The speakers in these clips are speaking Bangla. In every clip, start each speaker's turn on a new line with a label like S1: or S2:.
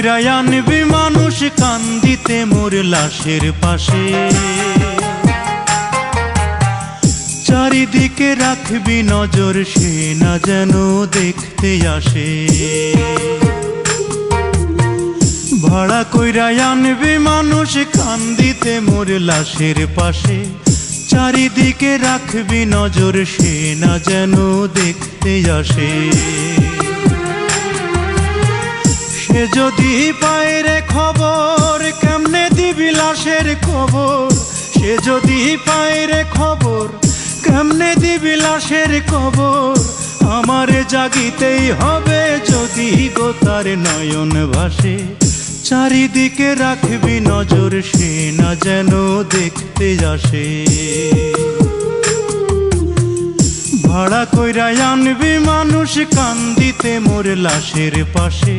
S1: কইরা আনবি মানুষ কান্দিতে মোর লাশের পাশে। চারিদিকে রাখবি নজর, সে না যেন দেখতে আসে। ভাড়া কইরা আনবি মানুষ কান্দিতে মোর লাশের পাশে। চারিদিকে রাখবি নজর, সে না যেন দেখতে আসে। সে যদি পায় রে খবর, কেমনে দিবি লাশের খবর সে যদি পায় রে খবর, কেমনে দিবি লাশের খবর আমারে জাগিতেই হবে যদি গোতার নয়ন ভাসে। চারিদিকে রাখবি নজর, সে না যেন দেখতে আসে। ভাড়া কইরা আনবি মানুষ, কান্দিতে মোর লাশের পাশে।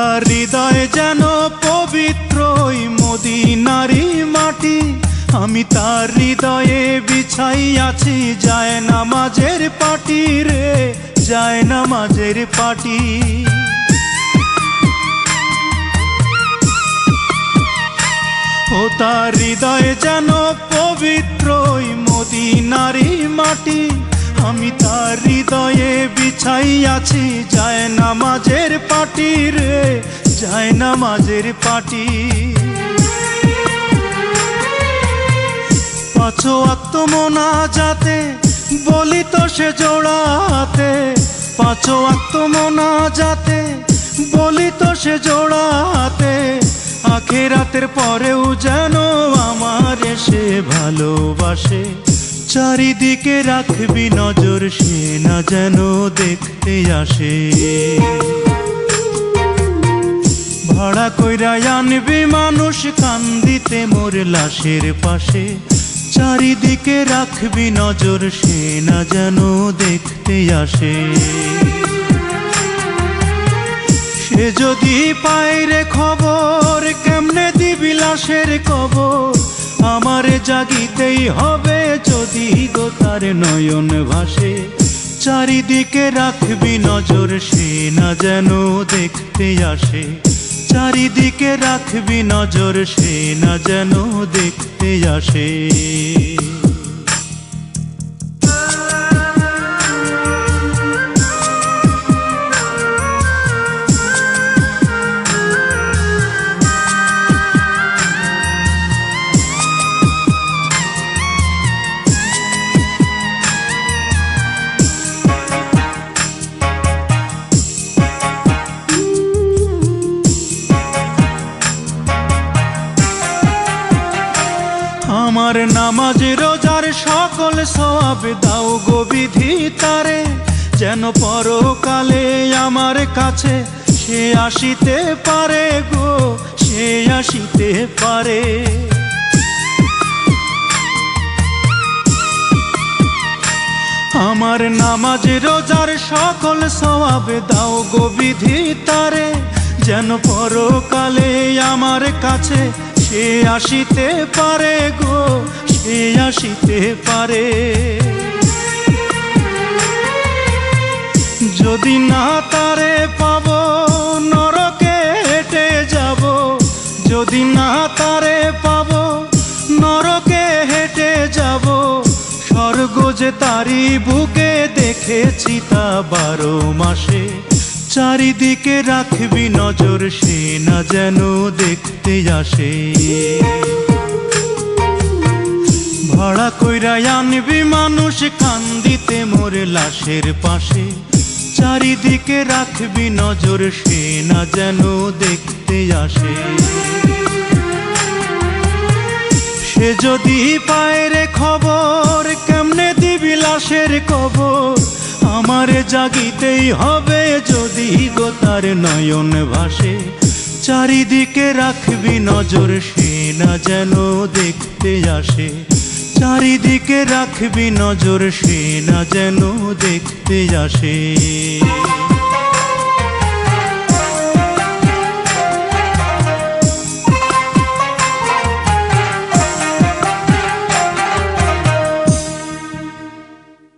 S1: তার হৃদয় যেন পবিত্র ওই মদিনারি মাটি। আমি তার হৃদয়ে বিছাই আছি যায় নামাজের পাটি রে, যায় নামাজের পাটি। ও তার হৃদয়ে যেন পবিত্র ওই মদিনারি মাটি। আমি তার হৃদয়ে বিছাই আছি যায় নামাজের পাটি রে, যায় নামাজের পাটি। পাঁচো আত্মমনা যাতে বলি তো সে জোড়াতে। পাঁচো আত্মমনা যাতে বলি তো সে জোড়াতে। আখেরাতের পরেও যেন আমার সে ভালোবাসে। চারিদিকে রাখবি নজর, সে না যেন দেখতে আসে। ভাড়া কইরা আনবি মানুষ, কান্দিতে মোর লাশের পাশে। চারিদিকে রাখবি নজর, সে না যেন দেখতে আসে। সে যদি পায় রে খবর, কেমনে দিবি লাশের কবর? আমারে জাগিতেই হবে যদি গো তার নয়ন ভাসে। চারিদিকে রাখবি নজর, সে না যেন দেখতে আসে। চারিদিকে রাখবি নজর, সে না যেন দেখতে আসে। আমার নামাজ রোজার সকল সব দাও গো বিধি তারে। যেন পরকালে আমার কাছে সে আসিতে পারে গো, সে আসিতে পারে। আমার নামাজ রোজার সকল সবাব দাও গো বিধি তারে। যেন পরকালে আমার কাছে সে আসিতে পারে গো, সে আসিতে পারে। যদি না তারে পাব, নরকে হেঁটে যাব। যদি না তারে পাব, নরকে হেঁটে যাব। স্বর্গ যে তারি বুকে দেখেছি তা বারো মাসে। চারিদিকে রাখবি নজর, সে না যেন দেখতে আসে। ভাড়া কইরা আনবি মানুষ, কান্দিতে মোরে লাশের পাশে। চারিদিকে রাখবি নজর, সে না যেন দেখতে আসে। সে যদি পায় রে খবর, কেমনে দিবি লাশের কবর? আমারে জাগিতেই হবে যদি গো তার নয়ন ভাসে। চারিদিকে রাখবি নজর, সে না যেন দেখতে আসে। চারিদিকে রাখবি নজর, সে না যেন দেখতে আসে।